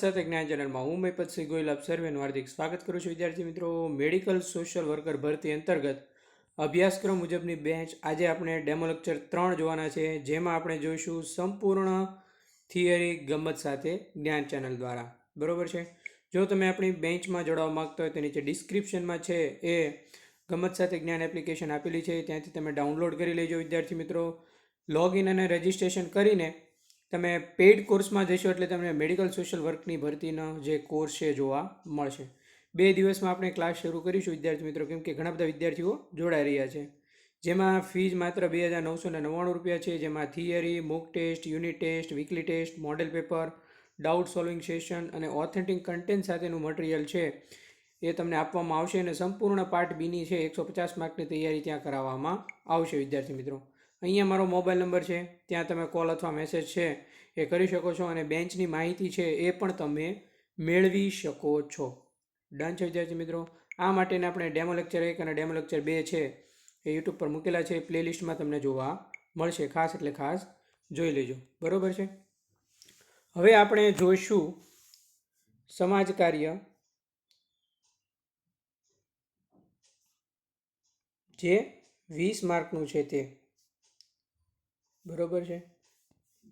સાથે જ્ઞાન ચેનલમાં હું સિંહ ગોયલ આપ હાર્દિક સ્વાગત કરું છું. વિદ્યાર્થી મિત્રો, મેડિકલ સોશિયલ વર્કર ભરતી અંતર્ગત અભ્યાસક્રમ મુજબની બેન્ચ આજે આપણે ડેમો લેક્ચર ત્રણ જોવાના છે, જેમાં આપણે જોઈશું સંપૂર્ણ થિયરી ગમત સાથે જ્ઞાન ચેનલ દ્વારા. બરાબર છે? જો તમે આપણી બેન્ચમાં જોડાવા માંગતા હોય તો નીચે ડિસ્ક્રિપ્શનમાં છે એ ગમત સાથે જ્ઞાન એપ્લિકેશન આપેલી છે, ત્યાંથી તમે ડાઉનલોડ કરી લેજો વિદ્યાર્થી મિત્રો. લોગિન અને રજિસ્ટ્રેશન કરીને તમે પેઇડ કોર્સમાં જશો એટલે તમને મેડિકલ સોશિયલ વર્કની ભરતીનો જે કોર્સ છે જોવા મળશે. બે દિવસમાં આપણે ક્લાસ શરૂ કરીશું, વિદ્યાર્થી મિત્રો, કેમ કે ઘણા બધા વિદ્યાર્થીઓ જોડાઈ રહ્યા છે. જેમાં ફીઝ માત્ર બે હજાર નવસો ને નવ્વાણું રૂપિયા છે, જેમાં theory mock test unit test weekly test model paper doubt solving session અને ઓથેન્ટિક કન્ટેન્ટ સાથેનું મટીરિયલ છે એ તમને આપવામાં આવશે અને સંપૂર્ણ પાર્ટ બીની છે, એકસો પચાસ માર્કની તૈયારી ત્યાં કરાવવામાં આવશે, વિદ્યાર્થી મિત્રો. અહીંયા મારો મોબાઈલ નંબર છે, ત્યાં તમે કોલ અથવા મેસેજ છે, એ કરી શકો છો અને બેન્ચની માહિતી છે એ પણ તમે મેળવી શકો છો. ડન છે, વિદ્યાર્થી મિત્રો. આ માટેને આપણે ડેમો લેક્ચર એક અને ડેમો લેક્ચર બે છે, એ યુટ્યુબ પર મૂકેલા છે. પ્લેલિસ્ટમાં તમને જોવા મળશે. ખાસ એટલે ખાસ જોઈ લેજો. બરોબર છે? હવે આપણે જોઈશું સમાજ કાર્ય જે વીસ માર્કનું છે તે. બરોબર છે.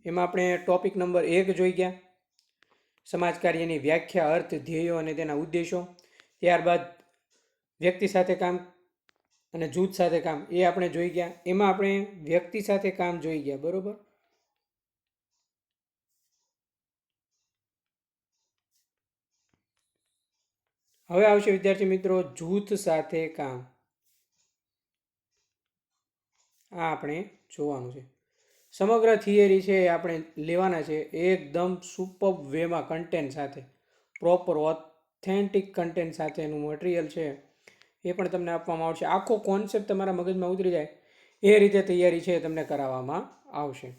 એમાં આપણે ટોપિક નંબર એક જોઈ ગયા. સમાજ કાર્યની વ્યાખ્યા, અર્થ, ધ્યેયો અને તેના ઉદ્દેશો. ત્યારબાદ વ્યક્તિ સાથે કામ અને જૂથ સાથે કામ એ આપણે જોઈ ગયા. એમાં આપણે વ્યક્તિ સાથે કામ જોઈ ગયા, બરોબર? હવે આવશે વિદ્યાર્થી મિત્રો, જૂથ સાથે કામ. આ આપણે જોવાનું છે. સમગ્ર થિયરી છે એ આપણે લેવાના છે એકદમ સુપર વેમાં કન્ટેન્ટ સાથે. પ્રોપર ઓથેન્ટિક કન્ટેન્ટ સાથેનું મટીરિયલ છે. એ પણ તમને આપવામાં આવશે. આખો કોન્સેપ્ટ તમારા મગજમાં ઉતરી જાય. એ રીતે તૈયારી છે તમને કરાવવામાં આવશે.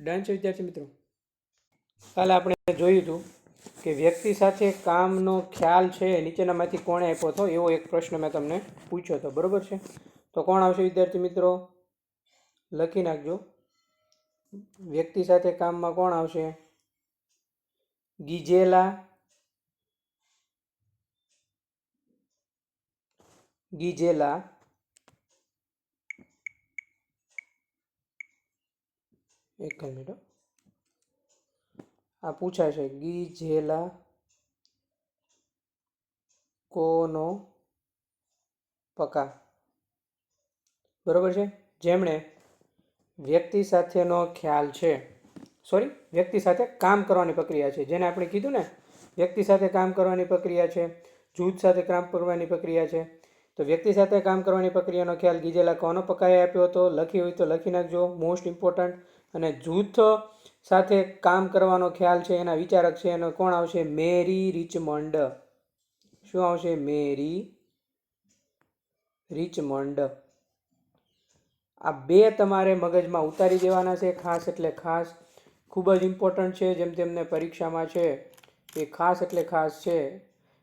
ડન છે, વિદ્યાર્થી મિત્રો? કાલે આપણે જોયું હતું કે વ્યક્તિ સાથે કામનો ખ્યાલ છે, નીચેનામાંથી કોણે આપ્યો હતો, એવો એક પ્રશ્ન મેં તમને પૂછ્યો હતો. બરાબર છે? તો કોણ આવશે વિદ્યાર્થી મિત્રો? લખી નાખજો. વ્યક્તિ સાથે કામમાં કોણ આવશે? ગીજેલા? ગીજેલા? એક મિનિટ આ પૂછાય છે ગીજેલા કોનો પકા? બરોબર છે? જેમણે વ્યક્તિ સાથેનો ખ્યાલ છે. સોરી વ્યક્તિ સાથે કામ કરવાની પ્રક્રિયા છે. જેને આપણે કીધું ને, વ્યક્તિ સાથે કામ કરવાની પ્રક્રિયા છે, જૂથ સાથે કામ કરવાની પ્રક્રિયા છે. તો વ્યક્તિ સાથે કામ કરવાની પ્રક્રિયાનો ખ્યાલ ગીજેલા કોનો પકાએ આપ્યો હતો? લખી હોય તો લખી નાખજો. મોસ્ટ ઇમ્પોર્ટન્ટ અને જૂથ સાથે કામ કરવાનો ખ્યાલ છે, એના વિચારક છે, એનો કોણ આવશે? Mary Richmond. શું આવશે? મેરી રિચમન્ડ આ બે તમારે મગજમાં ઉતારી દેવાના છે, ખાસ એટલે ખાસ. ખૂબ જ ઇમ્પોર્ટન્ટ છે, જેમ તેમને પરીક્ષામાં છે, એ ખાસ એટલે ખાસ છે,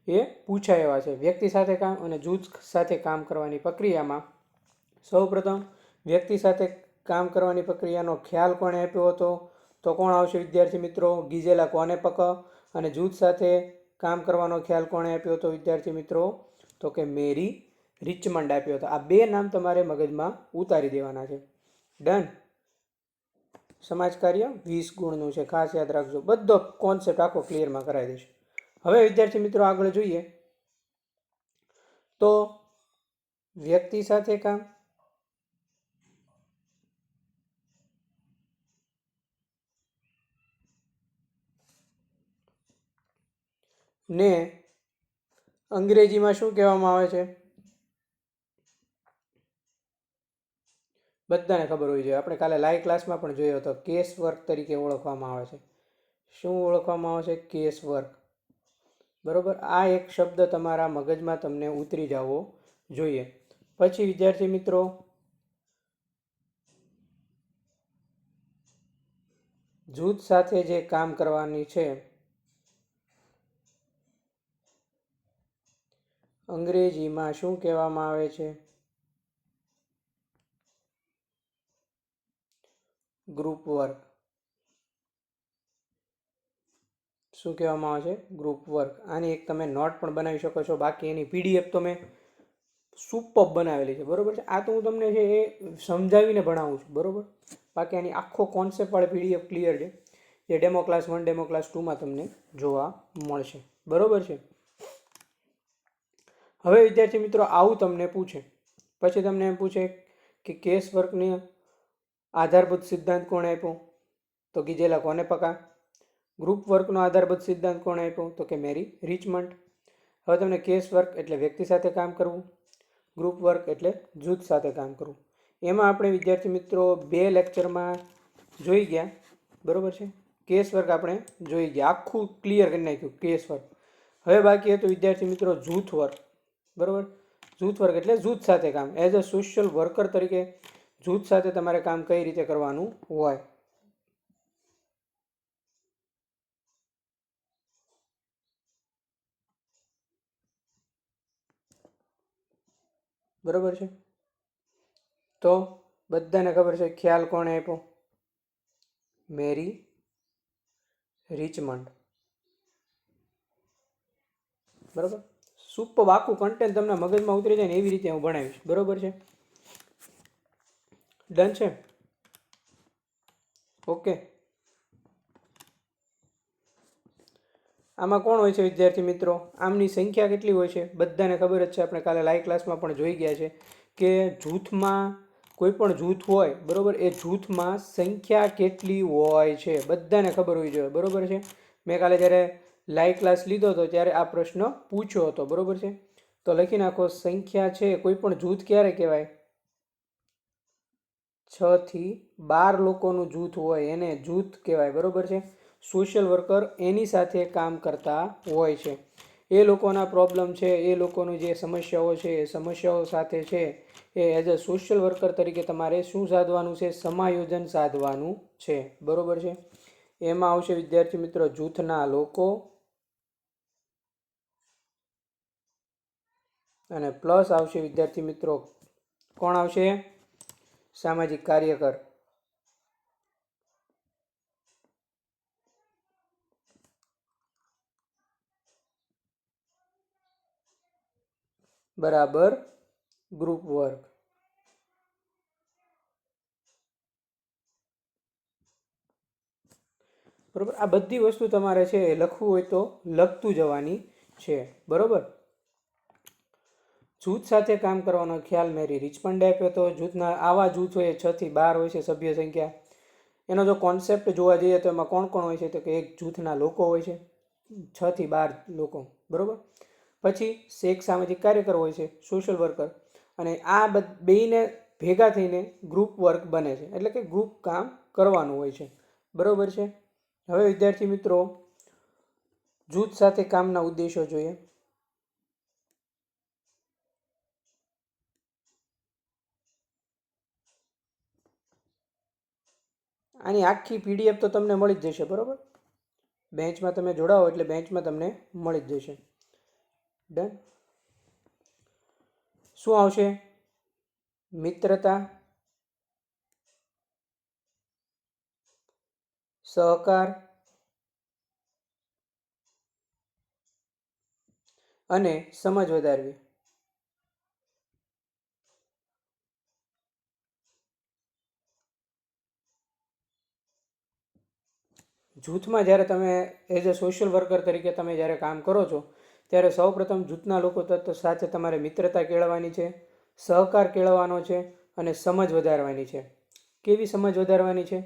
એ પૂછાય એવા છે. વ્યક્તિ સાથે કામ અને જૂથ સાથે કામ કરવાની પ્રક્રિયામાં સૌપ્રથમ વ્યક્તિ સાથે કામ કરવાની પ્રક્રિયાનો ખ્યાલ કોણે આપ્યો હતો? તો કોણ આવશે વિદ્યાર્થી મિત્રો? ગીજેલા કોને પક? અને જૂથ સાથે કામ કરવાનો ખ્યાલ કોણે આપ્યો હતો વિદ્યાર્થી મિત્રો? તો કે મેરી રિચમન્ડ આપ્યો હતો. આ બે નામ તમારે મગજમાં ઉતારી દેવાના છે. ડન સમાજ કાર્ય વીસ ગુણનું છે. ખાસ યાદ રાખજો. બધો કોન્સેપ્ટ આખો ક્લિયરમાં કરાવી દઈશ. હવે વિદ્યાર્થી મિત્રો આગળ જોઈએ. તો વ્યક્તિ સાથે કામ. ને અંગ્રેજીમાં શું કહેવામાં આવે છે? બધાને ખબર હોવી જોઈએ. આપણે કાલે લાઈવ ક્લાસમાં પણ જોયો હતો કેસ વર્ક તરીકે ઓળખવામાં આવે છે. શું ઓળખવામાં આવે છે? કેસ વર્ક બરાબર? આ એક શબ્દ તમારા મગજમાં તમને ઉતરી જવો જોઈએ. પછી વિદ્યાર્થી મિત્રો, જૂથ સાથે જે કામ કરવાની છે, અંગ્રેજીમાં શું કહેવામાં આવે છે? Group work. શું કહેવામાં આવે છે? Group work. આની એક તમે નોટ પણ બનાવી શકો છો. બાકી એની પીડીએફ તો મેં સુપર બનાવેલી છે. બરાબર છે? આ તો હું તમને છે એ સમજાવીને ભણાવું છું. બરાબર? બાકી આની આખો કોન્સેપ્ટવાળી પીડીએફ ક્લિયર છે. જે demo class one demo class ટુમાં તમને જોવા મળશે. બરોબર છે? હવે વિદ્યાર્થી મિત્રો આવું તમને પૂછે. પછી તમને એમ પૂછે કે કેસ વર્કની આધારભૂત સિદ્ધાંત કોણે આપ્યો? તો ગીજેલા કોને પકા? ગ્રુપ વર્કનો આધારભૂત સિદ્ધાંત કોણે આપ્યો? તો કે મેરી રિચમન્ડ હવે તમને કેસ વર્ક એટલે વ્યક્તિ સાથે કામ કરવું, ગ્રુપ વર્ક એટલે જૂથ સાથે કામ કરવું. એમાં આપણે વિદ્યાર્થી મિત્રો બે લેક્ચરમાં જોઈ ગયા. બરાબર છે? કેસ વર્ક આપણે જોઈ ગયા. આખું ક્લિયર કરી નાખ્યું, કેસ વર્ક. હવે બાકી હતું વિદ્યાર્થી મિત્રો જૂથ વર્ક. બરાબર? જૂથ વર્ક એટલે જૂથ સાથે કામ. એઝ અ સોશિયલ વર્કર તરીકે જૂથ સાથે તમારે કામ કઈ રીતે કરવાનું હોય? બરોબર છે? તો બધાને ખબર છે, ખ્યાલ કોણે આપ્યો? Mary Richmond. બરોબર? સુપ આખું કન્ટેન્ટ તમને મગજમાં ઉતરી જાય ને એવી રીતે હું ભણાવીશ બરોબર છે? ડન છે? ઓકે આમાં કોણ હોય છે વિદ્યાર્થી મિત્રો? આમની સંખ્યા કેટલી હોય છે? બધાને ખબર જ છે. આપણે કાલે લાઈવ ક્લાસમાં પણ જોઈ ગયા છે કે જૂથમાં કોઈ પણ જૂથ હોય, બરાબર, એ જૂથમાં સંખ્યા કેટલી હોય છે? બધાને ખબર હોવી જોઈએ. બરોબર છે? મેં કાલે જ્યારે લાઈવ ક્લાસ લીધો હતો ત્યારે આ પ્રશ્ન પૂછ્યો હતો. બરાબર છે? તો લખી નાખો, સંખ્યા છે કોઈ પણ જૂથ ક્યારે કહેવાય? છ થી બાર લોકોનું જૂથ હોય એને જૂથ કહેવાય, બરાબર છે? સોશિયલ વર્કર એની સાથે કામ કરતા હોય છે. એ લોકોના પ્રોબ્લેમ છે, એ લોકોની જે સમસ્યાઓ છે, એ સમસ્યાઓ સાથે છે, એ એઝ અ સોશિયલ વર્કર તરીકે તમારે શું સાધવાનું છે? સમાયોજન સાધવાનું છે, બરોબર છે? એમાં આવશે વિદ્યાર્થી મિત્રો, જૂથના લોકો અને પ્લસ આવશે વિદ્યાર્થી મિત્રો, કોણ આવશે? સામાજિક કાર્યકર. બરાબર. Group work. બરોબર. આ બધી વસ્તુ તમારે છે લખવું હોય તો લખતું જવાની છે. બરોબર? જૂથ સાથે કામ કરવાનો ખ્યાલ મેરી. રિચમન્ડે આપ્યો તો જૂથના આવા જૂથ હોય, છ થી બાર હોય છે સભ્ય સંખ્યા. એનો જો કોન્સેપ્ટ જોવા જઈએ તો એમાં કોણ કોણ હોય છે તો કે એક જૂથના લોકો હોય છે, છ થી બાર લોકો, બરાબર? પછી શેખ સામાજિક કાર્યકર હોય છે સોશિયલ વર્કર અને આ બેયને ભેગા થઈને ગ્રુપ વર્ક બને છે. એટલે કે ગ્રુપ કામ કરવાનું હોય છે. બરાબર છે? હવે વિદ્યાર્થી મિત્રો, જૂથ સાથે કામના ઉદ્દેશો જોઈએ. આની આખી પીડીએફ તો તમને મળી જ જશે, બરાબર? બેન્ચમાં તમે જોડાઓ એટલે બેન્ચમાં તમને મળી જ જશે. ડન શું આવશે? મિત્રતા, સહકાર, અને સમજ વધારવી. જૂથમાં જ્યારે તમે એઝ અ સોશિયલ વર્કર તરીકે તમે જ્યારે કામ કરો છો, ત્યારે સૌપ્રથમ જૂથના લોકો તત્વ સાથે તમારે મિત્રતા કેળવવાની છે, સહકાર કેળવવાનો છે અને સમજ વધારવાની છે. કેવી સમજ વધારવાની છે?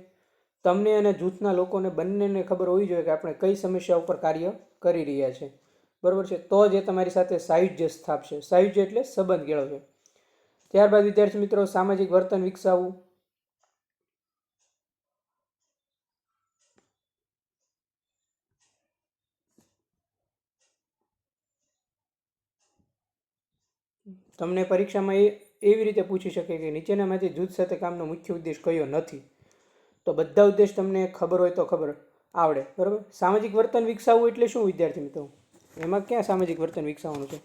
તમને અને જૂથના લોકોને બંનેને ખબર હોવી જોઈએ કે આપણે કઈ સમસ્યા ઉપર કાર્ય કરી રહ્યા છે. બરાબર છે? તો જ એ તમારી સાથે સાયુજ્ય સ્થાપશે. સાયુજ્ય એટલે સંબંધ કેળવશે. ત્યારબાદ વિદ્યાર્થી મિત્રો, સામાજિક વર્તન વિકસાવવું. તમને પરીક્ષામાં એ, એવી રીતે પૂછી શકે કે નીચેનામાંથી જૂથ સાથે કામનો મુખ્ય ઉદ્દેશ કયો નથી. તો બધા ઉદ્દેશ તમને ખબર હોય તો ખબર આવડે, બરાબર? સામાજિક વર્તન વિકસાવવું એટલે શું, વિદ્યાર્થી મિત્રો? એમાં ક્યાં સામાજિક વર્તન વિકસાવવાનું છે?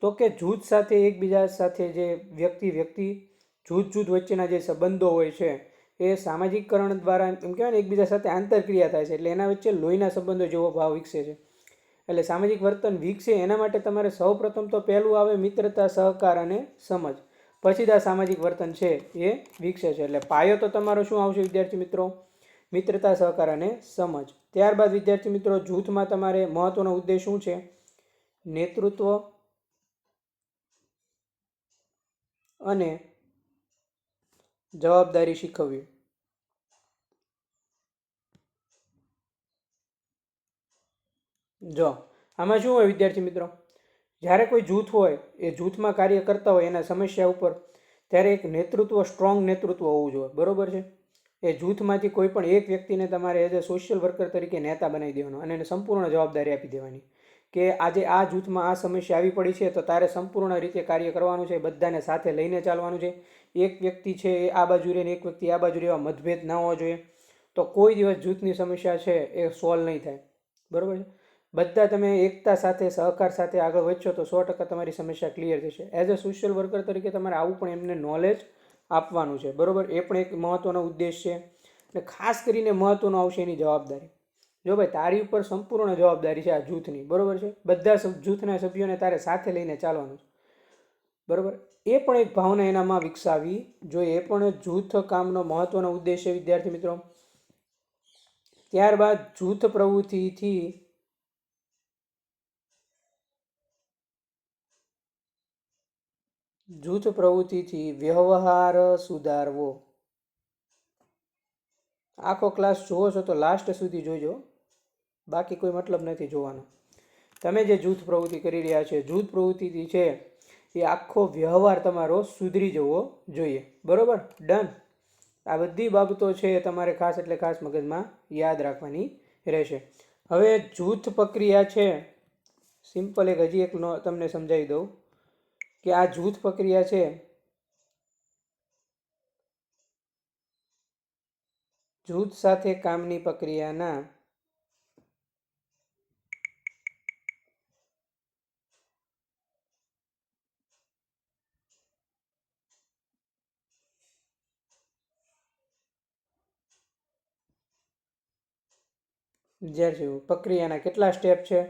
તો કે જૂથ સાથે, એકબીજા સાથે જે વ્યક્તિ વ્યક્તિ, જૂથ જૂથ વચ્ચેના જે સંબંધો હોય છે, એ સામાજિકકરણ દ્વારા, એમ કહેવાય ને, એકબીજા સાથે આંતરક્રિયા થાય છે, એટલે એના વચ્ચે લોહીના સંબંધો જેવો ભાવ વિકસે છે. એટલે સામાજિક વર્તન વિકસે એના માટે તમારે સૌપ્રથમ તો પહેલું આવે મિત્રતા, સહકાર અને સમજ. પછી આ સામાજિક વર્તન છે, એ વિકસે છે, એટલે પાયો તો તમારો શું આવશે વિદ્યાર્થી મિત્રો? મિત્રતા, સહકાર અને સમજ. ત્યારબાદ વિદ્યાર્થી મિત્રો, જૂથમાં તમારે મહત્વનો ઉદ્દેશ શું છે? નેતૃત્વ અને જવાબદારી શીખવવી. જો, આમાં શું હોય વિદ્યાર્થી મિત્રો? જ્યારે કોઈ જૂથ હોય, એ જૂથમાં કાર્ય કરતા હોય એના સમસ્યા ઉપર, ત્યારે એક નેતૃત્વ સ્ટ્રોંગ નેતૃત્વ હોવું જોઈએ. બરોબર છે? એ જૂથમાંથી કોઈ પણ એક વ્યક્તિને તમારે એઝ અ સોશિયલ વર્કર તરીકે નેતા બનાવી દેવાનો અને એને સંપૂર્ણ જવાબદારી આપી દેવાની. કે આજે આ જૂથમાં આ સમસ્યા આવી પડી છે, તો તારે સંપૂર્ણ રીતે કાર્ય કરવાનું છે, બધાને સાથે લઈને ચાલવાનું છે. એક વ્યક્તિ છે એ આ બાજુ રહે એક વ્યક્તિ આ બાજુ રહેવા મતભેદ ના હોવા જોઈએ. તો કોઈ દિવસ જૂથની સમસ્યા છે, એ સોલ્વ નહીં થાય. બરાબર છે? બધા તમે એકતા સાથે, સહકાર સાથે આગળ વધશો તો સો ટકા તમારી સમસ્યા ક્લિયર થશે. એઝ અ સોશિયલ વર્કર તરીકે તમારે આવું પણ એમને નોલેજ આપવાનું છે. બરાબર? એ પણ એક મહત્ત્વનો ઉદ્દેશ છે. અને ખાસ કરીને મહત્ત્વનો આવશે એની જવાબદારી. જો ભાઈ, તારી ઉપર સંપૂર્ણ જવાબદારી છે આ જૂથની. બરાબર છે? બધા જૂથના સભ્યોને તારે સાથે લઈને ચાલવાનું છે. બરાબર? એ પણ એક ભાવના એનામાં વિકસાવી. જોઈએ એ પણ જૂથ કામનો મહત્ત્વનો ઉદ્દેશ છે, વિદ્યાર્થી મિત્રો, ત્યારબાદ જૂથ પ્રવૃત્તિથી જૂથ પ્રવૃત્તિથી વ્યવહાર સુધારવો. આખો ક્લાસ જુઓ છો તો લાસ્ટ સુધી જોજો. બાકી કોઈ મતલબ નથી જોવાનો. તમે જે જૂથ પ્રવૃત્તિ કરી રહ્યા છે, જૂથ પ્રવૃત્તિથી છે એ આખો વ્યવહાર તમારો સુધરી જવો જોઈએ. બરોબર? ડન આ બધી બાબતો છે તમારે ખાસ એટલે ખાસ મગજમાં યાદ રાખવાની રહેશે. હવે જૂથ પ્રક્રિયા છે. સિમ્પલ એક હજી એક તમને સમજાવી દઉં. કે આ જૂથ પ્રક્રિયા છે. જૂથ સાથે કામની પ્રક્રિયાના વિદ્યાર્થીઓ, પ્રક્રિયાના કેટલા સ્ટેપ છે?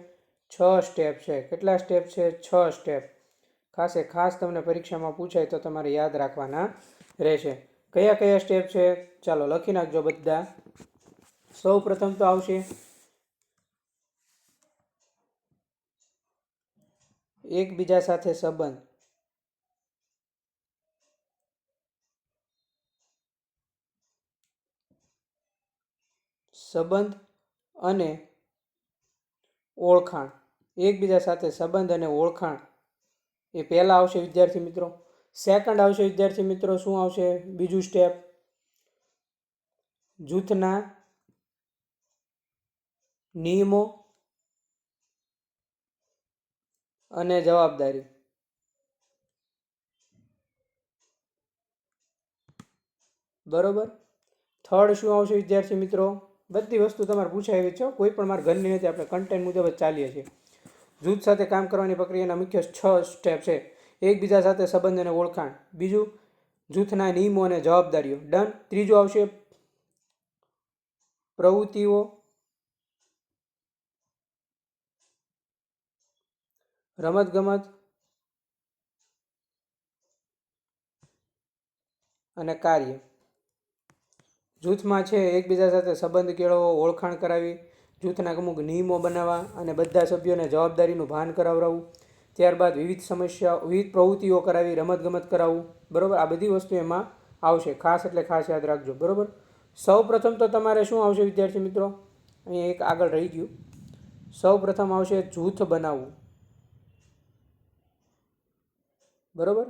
છ સ્ટેપ છે. કેટલા સ્ટેપ છે? છ સ્ટેપ. ખાસે ખાસ તમને પરીક્ષામાં પૂછાય તો તમારે યાદ રાખવાના રહેશે. કયા કયા સ્ટેપ છે? ચાલો લખી નાખજો બધા. સૌ પ્રથમ તો આવશે. એકબીજા સાથે સંબંધ. સંબંધ અને ઓળખાણ. એકબીજા સાથે સંબંધ અને ઓળખાણ. એ પહેલાં આવશે વિદ્યાર્થી મિત્રો. સેકન્ડ આવશે વિદ્યાર્થી મિત્રો. શું આવશે? બીજું સ્ટેપ જૂથના નિયમો અને જવાબદારી. બરોબર? થર્ડ શું આવશે વિદ્યાર્થી મિત્રો? બધી વસ્તુ તમારે પૂછાય છે કોઈ પણ મારા ઘરની નથી આપણે કન્ટેન્ટ મુજબ જ ચાલીએ છીએ. જૂથ સાથે કામ કરવાની પ્રક્રિયાના મુખ્ય છ સ્ટેપ છે. એકબીજા સાથે સંબંધ અને ઓળખાણ. બીજું, જૂથના નિયમો અને જવાબદારીઓ. ડન ત્રીજું આવશે પ્રવૃત્તિઓ. રમતગમત અને કાર્ય. જૂથમાં છે એકબીજા સાથે સંબંધ કેળવો, ઓળખાણ કરાવી જૂથના અમુક નિયમો બનાવવા અને બધા સભ્યોને જવાબદારીનું ભાન કરાવડાવવું ત્યારબાદ વિવિધ સમસ્યાઓ, વિવિધ પ્રવૃત્તિઓ કરાવી રમતગમત કરાવવું બરાબર? આ બધી વસ્તુ એમાં આવશે. ખાસ એટલે ખાસ યાદ રાખજો, બરાબર? સૌ પ્રથમ તો તમારે શું આવશે વિદ્યાર્થી મિત્રો? અહીંયા એક આગળ રહી ગયું. સૌ પ્રથમ આવશે જૂથ બનાવવું. બરાબર?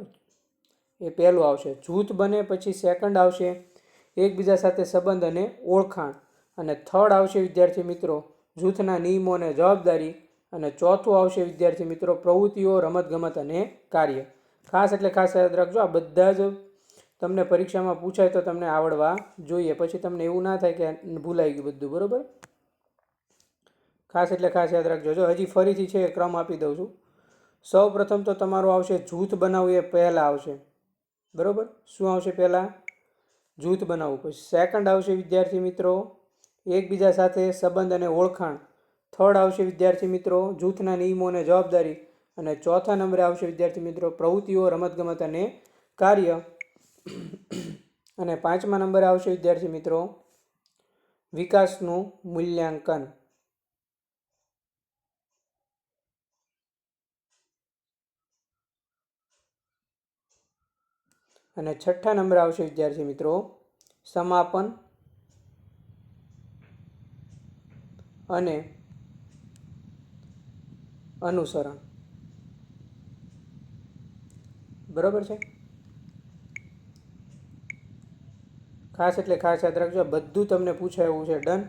એ પહેલું આવશે. જૂથ બને પછી સેકન્ડ આવશે એકબીજા સાથે સંબંધ અને ઓળખાણ. અને થર્ડ આવશે વિદ્યાર્થી મિત્રો, જૂથના નિયમો અને જવાબદારી, અને ચોથું આવશે વિદ્યાર્થી મિત્રો, પ્રવૃત્તિઓ, રમતગમત અને કાર્ય. ખાસ એટલે ખાસ યાદ રાખજો, આ બધા જ તમને પરીક્ષામાં પૂછાય તો તમને આવડવા જોઈએ. પછી તમને એવું ના થાય કે ભૂલાઈ ગયું બધું, બરાબર? ખાસ એટલે ખાસ યાદ રાખજો. જો હજી ફરીથી છે ક્રમ આપી દઉં છું. સૌ પ્રથમ તો તમારું આવશે જૂથ બનાવવું એ પહેલાં આવશે. બરાબર? શું આવશે પહેલાં? જૂથ બનાવવું. પછી સેકન્ડ આવશે વિદ્યાર્થી મિત્રો એકબીજા સાથે સંબંધ અને ઓળખાણ. થર્ડ આવશે વિદ્યાર્થી મિત્રો, જૂથના નિયમો અને જવાબદારી. અને ચોથા નંબરે આવશે વિદ્યાર્થી મિત્રો, પ્રવૃત્તિઓ, રમતગમત અને કાર્ય. અને પાંચમા નંબરે આવશે વિદ્યાર્થી મિત્રો, વિકાસનું મૂલ્યાંકન. અને છઠ્ઠા નંબરે આવશે વિદ્યાર્થી મિત્રો, સમાપન અને અનુસરણ. બરોબર છે? ખાસ એટલે ખાસ યાદ રાખજો, બધું તમને પૂછાય એવું છે, ડન.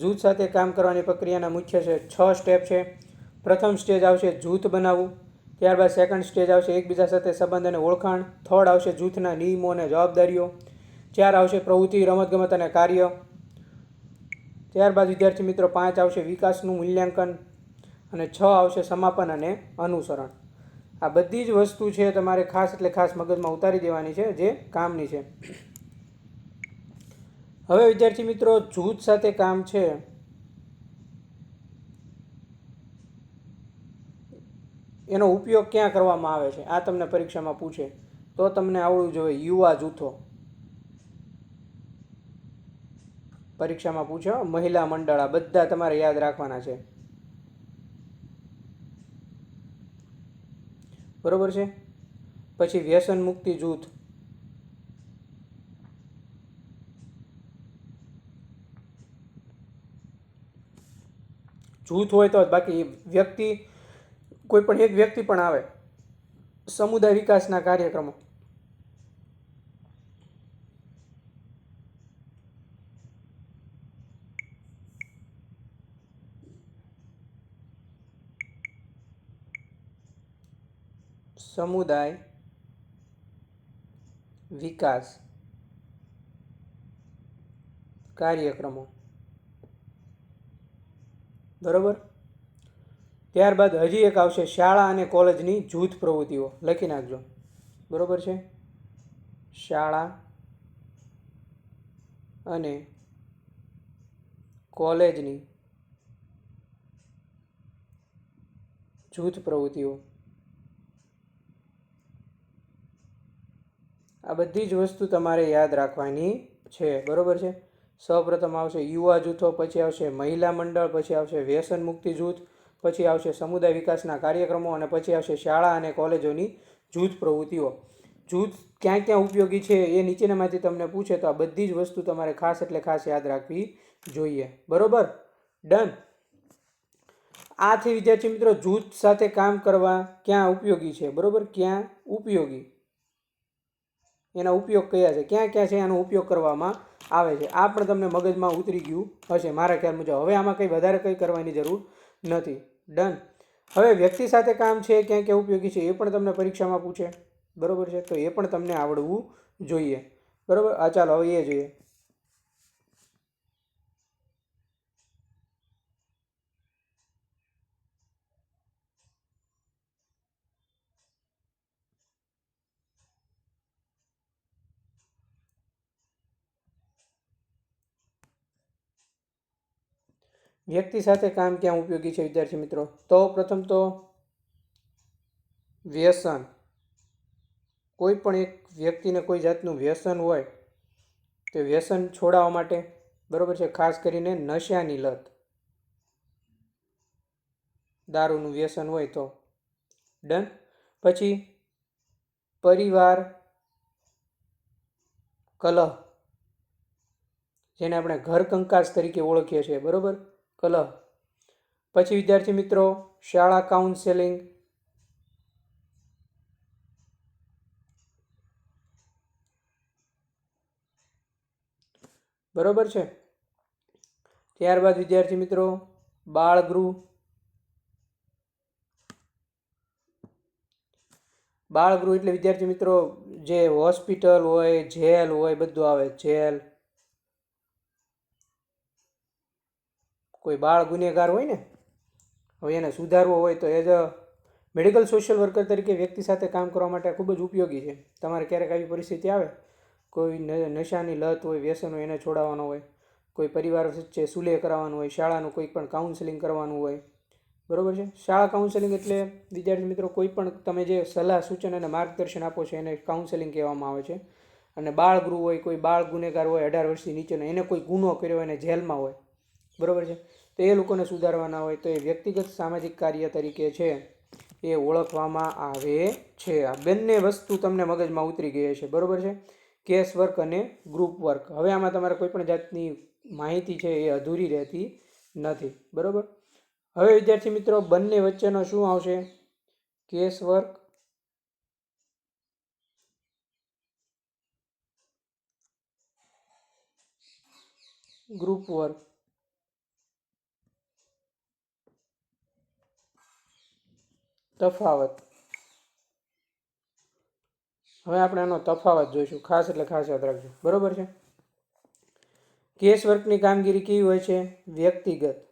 જૂથ સાથે કામ કરવાની પ્રક્રિયાના મુખ્ય છે, છ સ્ટેપ છે. પ્રથમ સ્ટેજ આવશે જૂથ બનાવવું, ત્યારબાદ સેકન્ડ સ્ટેજ આવશે એકબીજા સાથે સંબંધ અને ઓળખાણ, થર્ડ આવશે જૂથના નિયમો અને જવાબદારીઓ, ચાર આવશે પ્રવૃત્તિ, રમતગમત અને કાર્ય ત્યારબાદ વિદ્યાર્થી મિત્રો, પાંચ આવશે વિકાસનું મૂલ્યાંકન અને છ આવશે સમાપન અને અનુસરણ. આ બધી જ વસ્તુ છે તમારે ખાસ એટલે ખાસ મગજમાં ઉતારી દેવાની છે, જે કામની છે. હવે વિદ્યાર્થી મિત્રો, જૂથ સાથે કામ છે. એનો ઉપયોગ ક્યાં કરવામાં આવે છે? આ તમને પરીક્ષામાં પૂછે. તો તમને આવડવું જોઈએ યુવા જૂથો. પરીક્ષામાં પૂછો. મહિલા મંડળ, આ બધા તમારે યાદ રાખવાના છે. બરોબર છે? પછી વ્યસન મુક્તિ જૂથ. જૂથ હોય તો બાકી વ્યક્તિ, કોઈ પણ એક વ્યક્તિ પણ આવે. સમુદાય વિકાસના કાર્યક્રમો. સમુદાય વિકાસ કાર્યક્રમો. બરોબર? ત્યારબાદ હજી એક આવશે શાળા અને કોલેજની જૂથ પ્રવૃત્તિઓ. લખી નાખજો. બરોબર છે? શાળા અને કોલેજની જૂથ પ્રવૃત્તિઓ. આ બધી જ વસ્તુ તમારે યાદ રાખવાની છે. બરાબર છે? સૌપ્રથમ આવશે યુવા જૂથો, પછી આવશે મહિલા મંડળ, પછી આવશે વ્યસન મુક્તિ જૂથ, પછી આવશે સમુદાય વિકાસના કાર્યક્રમો અને પછી આવશે શાળા અને કોલેજોની જૂથ પ્રવૃત્તિઓ. જૂથ ક્યાં ક્યાં ઉપયોગી છે એ નીચેનામાંથી તમને પૂછે તો આ બધી જ વસ્તુ તમારે ખાસ એટલે ખાસ યાદ રાખવી જોઈએ. બરોબર? ડન. આથી વિદ્યાર્થી મિત્રો જૂથ સાથે કામ કરવા ક્યાં ઉપયોગી છે? બરોબર? ક્યાં ઉપયોગી? એના ઉપયોગ કયા છે. ક્યાં ક્યાં છે એનો ઉપયોગ કરવામાં આવે છે. આ પણ તમને મગજમાં ઉતરી ગયું હશે મારા ખ્યાલ મુજબ. હવે આમાં કંઈ વધારે કંઈ કરવાની જરૂર નથી. ડન હવે વ્યક્તિ સાથે કામ છે, ક્યાં ક્યાં ઉપયોગી છે એ પણ તમને પરીક્ષામાં પૂછે. બરાબર છે? તો એ પણ તમને આવડવું જોઈએ. બરાબર? આ ચાલો, હવે એ જોઈએ. વ્યક્તિ સાથે કામ ક્યાં ઉપયોગી છે, વિદ્યાર્થી મિત્રો? તો પ્રથમ તો વ્યસન. કોઈ પણ એક વ્યક્તિને કોઈ જાતનું વ્યસન હોય, તે વ્યસન છોડાવવા માટે બરોબર છે, ખાસ કરીને નશાની લત. દારૂનું વ્યસન હોય તો. ડન પછી પરિવાર કલહ, જેને આપણે ઘર કંકાસ તરીકે ઓળખીએ છીએ, બરોબર? કલહ. પછી વિદ્યાર્થી મિત્રો, શાળા કાઉન્સેલિંગ બરોબર છે? ત્યારબાદ વિદ્યાર્થી મિત્રો, બાળગૃહ. બાળગૃહ એટલે વિદ્યાર્થી મિત્રો, જે હોસ્પિટલ હોય, જેલ હોય, બધું આવે, જેલ. કોઈ બાળ ગુનેગાર હોય ને, હવે એને સુધારવો હોય તો as a medical social worker તરીકે વ્યક્તિ સાથે કામ કરવા માટે ખૂબ જ ઉપયોગી છે. તમારે ક્યારેક આવી પરિસ્થિતિ આવે? કોઈ નશાની લત હોય, વ્યસન હોય એને છોડાવવાનો હોય, કોઈ પરિવાર વચ્ચે સુલેહ કરાવવાનું હોય, શાળાનું કોઈ પણ કાઉન્સેલિંગ કરવાનું હોય, બરાબર છે? શાળા કાઉન્સેલિંગ એટલે, વિદ્યાર્થી મિત્રો, કોઈ પણ તમે જે સલાહ, સૂચન અને માર્ગદર્શન આપો છો એને કાઉન્સેલિંગ કહેવામાં આવે છે. અને બાળ ગૃહ હોય, કોઈ બાળ ગુનેગાર હોય, અઢાર વર્ષથી નીચેનો, એને કોઈ ગુનો કર્યો હોય અને જેલમાં હોય, બરાબર છે? તો એ લોકોને સુધારવાના હોય તો એ વ્યક્તિગત સામાજિક કાર્ય તરીકે છે એ ઓળખવામાં આવે છે. આ બંને વસ્તુ તમને મગજમાં ઉતરી ગઈ છે બરોબર છે? કેસ વર્ક અને ગ્રુપ વર્ક. હવે આમાં તમારે કોઈપણ જાતની માહિતી છે એ અધૂરી રહેતી નથી, બરાબર? હવે વિદ્યાર્થી મિત્રો, બંને વચ્ચેનો શું આવશે? Case work group work. તફાવત. હવે આપણે આનો તફાવત જોઈશું. ખાસ એટલે ખાસ યાદ રાખજો. બરોબર છે? કેસ વર્કની કામગીરી કેવી હોય છે? વ્યક્તિગત.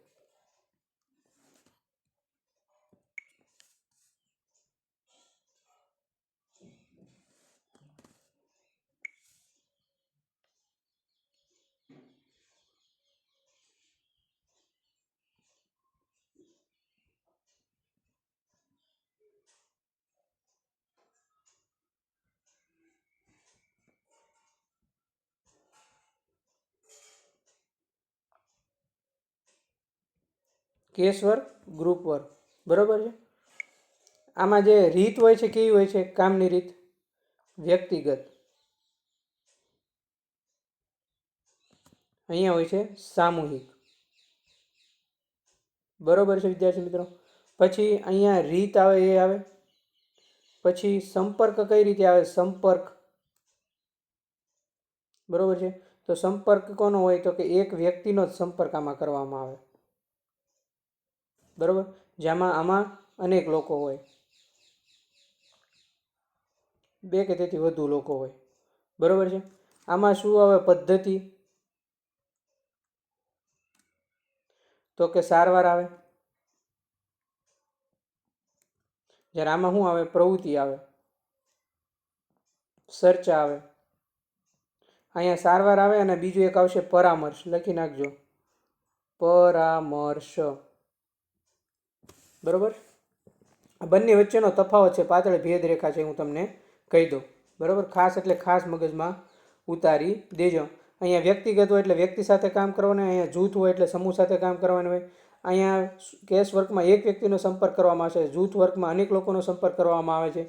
કેસ વર્ક ગ્રુપ વર્ક બરાબર છે? આમાં જે રીત હોય છે, કેવી હોય છે, કામની રીત? વ્યક્તિગત. અહીંયા હોય છે, સામૂહિક. બરોબર છે, વિદ્યાર્થી મિત્રો? પછી અહીંયા રીત આવે, એ આવે. પછી સંપર્ક કઈ રીતે આવે? સંપર્ક. બરોબર છે? તો સંપર્ક કોનો હોય? તો કે એક વ્યક્તિનો જ સંપર્ક આમાં કરવામાં આવે. બરોબર? જેમાં આમાં અનેક લોકો હોય. બે કે તેથી વધુ લોકો હોય. બરોબર છે? આમાં શું આવે પદ્ધતિ? તો કે સારવાર આવે. જ્યારે આમાં શું આવે? પ્રવૃત્તિ આવે. સર્ચ આવે. અહીંયા સારવાર આવે અને બીજું એક આવશે પરામર્શ. લખી નાખજો. પરામર્શ. બરોબર? આ બંને વચ્ચેનો તફાવત છે, પાતળી ભેદ રેખા છે, હું તમને કહી દઉં. બરાબર? ખાસ એટલે ખાસ મગજમાં ઉતારી દેજો. અહીંયા વ્યક્તિગત હોય એટલે વ્યક્તિ સાથે કામ કરવાનું હોય, અહીંયા જૂથ હોય એટલે સમૂહ સાથે કામ કરવાનું હોય. અહીંયા કેસ વર્કમાં એક વ્યક્તિનો સંપર્ક કરવામાં આવે છે જૂથ વર્કમાં અનેક લોકોનો સંપર્ક કરવામાં આવે છે.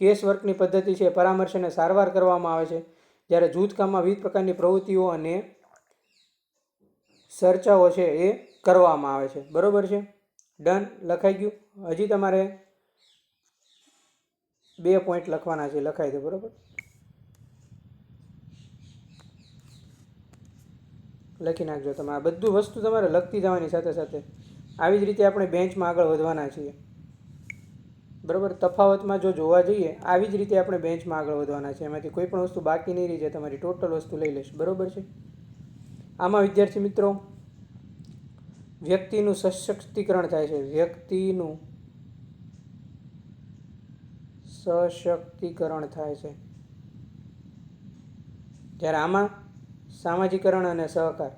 કેસ વર્કની પદ્ધતિ છે પરામર્શ અને સારવાર કરવામાં આવે છે. જ્યારે જૂથ કામમાં વિવિધ પ્રકારની પ્રવૃત્તિઓ અને ચર્ચાઓ છે, એ કરવામાં આવે છે. બરાબર છે? ડન લખાઈ ગયું. હજી તમારે બે પોઈન્ટ લખવાના છે, લખાઈ દો, બરોબર? લખી નાખજો તમે. આ બધું વસ્તુ તમારે લખતી જવાની સાથે સાથે આવી જ રીતે આપણે બેન્ચમાં આગળ વધવાના છીએ. બરાબર? તફાવતમાં જો જોવા જઈએ, આવી જ રીતે આપણે બેન્ચમાં આગળ વધવાના છે એમાંથી કોઈ પણ વસ્તુ બાકી નહીં રહી જાય તમારી ટોટલ વસ્તુ લઈ લેશ. બરાબર છે? આમાં વિદ્યાર્થી મિત્રો વ્યક્તિનું સશક્તિકરણ થાય છે. વ્યક્તિનું સશક્તિકરણ થાય છે. જ્યારે આમાં સામાજિકરણ અને સહકાર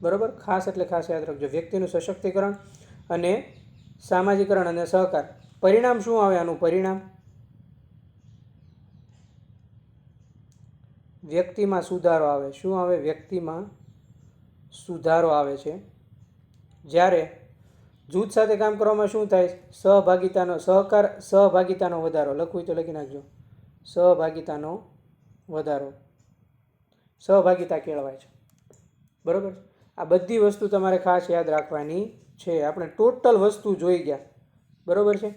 બરોબર? ખાસ એટલે ખાસ યાદ રાખજો. વ્યક્તિનું સશક્તિકરણ અને સામાજિકરણ અને સહકાર. પરિણામ શું આવે આનું પરિણામ? વ્યક્તિમાં સુધારો આવે. શું આવે? વ્યક્તિમાં સુધારો આવે છે. જ્યારે જૂથ સાથે કામ કરવામાં શું થાય? સહભાગિતાનો સહકાર, સહભાગિતાનો વધારો. લખવું તો લખી નાખજો. સહભાગિતાનો વધારો. સહભાગિતા કેળવાય છે. બરાબર આ બધી વસ્તુ તમારે ખાસ યાદ રાખવાની છે, આપણે ટોટલ વસ્તુ જોઈ ગયા. બરાબર છે?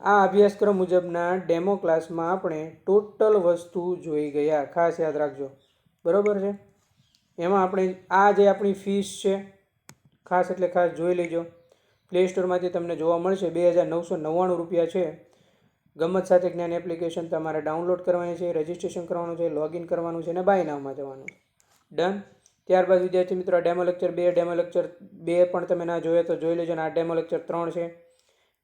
આ અભ્યાસક્રમ મુજબના ડેમો ક્લાસમાં આપણે ટોટલ વસ્તુ જોઈ ગયા. ખાસ યાદ રાખજો. બરાબર છે? એમાં આપણે, આ જે આપણી ફીસ છે, ખાસ એટલે ખાસ જોઈ લેજો. પ્લે સ્ટોરમાંથી તમને જોવા મળશે, બે હજાર નવસો નવ્વાણું રૂપિયા છે. ગમત સાથે જ્ઞાન એપ્લિકેશન તમારે ડાઉનલોડ કરવાની છે રજિસ્ટ્રેશન કરવાનું છે લોગિન કરવાનું છે અને બાય નાવમાં જવાનું છે. ડન ત્યારબાદ વિદ્યાર્થી મિત્રો ડેમો લેક્ચર બે, ડેમો લેક્ચર બે પણ તમે ના જોયા તો જોઈ લેજો અને આ ડેમો લેક્ચર ત્રણ છે,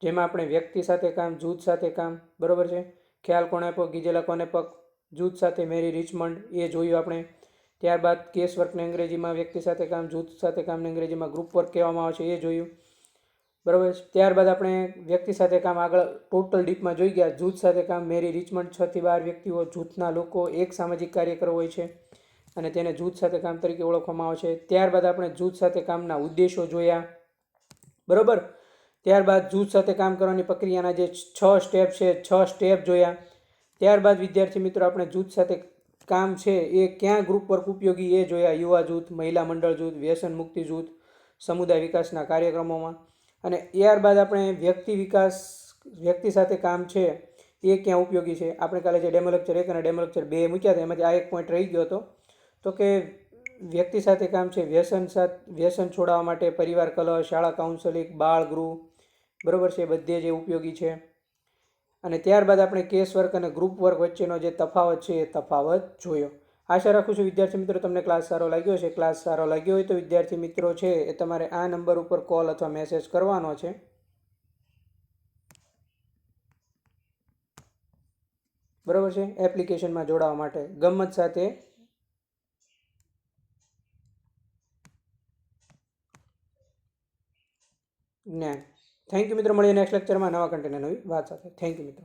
જેમાં આપણે વ્યક્તિ સાથે કામ, જૂથ સાથે કામ, બરોબર છે? ખ્યાલ કોને પગ ગીજેલા કોને પગ? જૂથ સાથે મેરી રિચમન્ડ એ જોયું આપણે. ત્યારબાદ કેસ વર્કને અંગ્રેજીમાં વ્યક્તિ સાથે કામ, જૂથ સાથે કામને અંગ્રેજીમાં ગ્રુપ વર્ક કહેવામાં આવે છે, એ જોયું. બરાબર છે? ત્યારબાદ આપણે વ્યક્તિ સાથે કામ આગળ ટોટલ ડીપમાં જોઈ ગયા. જૂથ સાથે કામ, મેરી રિચમન્ડ છથી બાર વ્યક્તિઓ, જૂથના લોકો, એક સામાજિક કાર્યકરો હોય છે. અને તેને જૂથ સાથે કામ તરીકે ઓળખવામાં આવે છે. ત્યારબાદ આપણે જૂથ સાથે કામના ઉદ્દેશો જોયા. બરાબર? ત્યારબાદ જૂથ સાથે કામ કરવાની પ્રક્રિયાના જે છ સ્ટેપ છે, છ સ્ટેપ જોયા. ત્યારબાદ વિદ્યાર્થી મિત્રો, આપણે જૂથ સાથે કામ છે એ ક્યાં ગ્રુપ વર્ક ઉપયોગી એ જોયા. યુવા જૂથ, મહિલા મંડળ જૂથ, વ્યસન મુક્તિ જૂથ, સમુદાય વિકાસના કાર્યક્રમોમાં. અને ત્યારબાદ આપણે વ્યક્તિ વિકાસ, વ્યક્તિ સાથે કામ છે એ ક્યાં ઉપયોગી છે? આપણે કાલે જે ડેમો લેક્ચર એક અને ડેમો લેક્ચર બે મૂક્યા હતા, એમાંથી આ એક પોઈન્ટ રહી ગયો હતો. તો કે વ્યક્તિ સાથે કામ છે, વ્યસન સાથ, વ્યસન છોડાવવા માટે પરિવાર, કલહ, શાળા કાઉન્સેલિંગ બાળ, ગૃહ, બરાબર છે, બધે જે ઉપયોગી છે. અને ત્યારબાદ આપણે કેસ વર્ક અને ગ્રુપ વર્ક વચ્ચેનો જે તફાવત છે, એ તફાવત જોયો. આશા રાખું છું વિદ્યાર્થી મિત્રો તમને ક્લાસ સારો લાગ્યો છે ક્લાસ સારો લાગ્યો હોય તો વિદ્યાર્થી મિત્રો છે, એ તમારે આ નંબર ઉપર કોલ અથવા મેસેજ કરવાનો છે. બરોબર છે? એપ્લિકેશનમાં જોડાવા માટે ગમત સાથે જ્ઞાન થેન્ક યુ મિત્રો, મળીએ નેક્સ્ટ લેક્ચરમાં નવા કન્ટેન્ટ નવી વાત સાથે. થેન્ક યુ મિત્રો.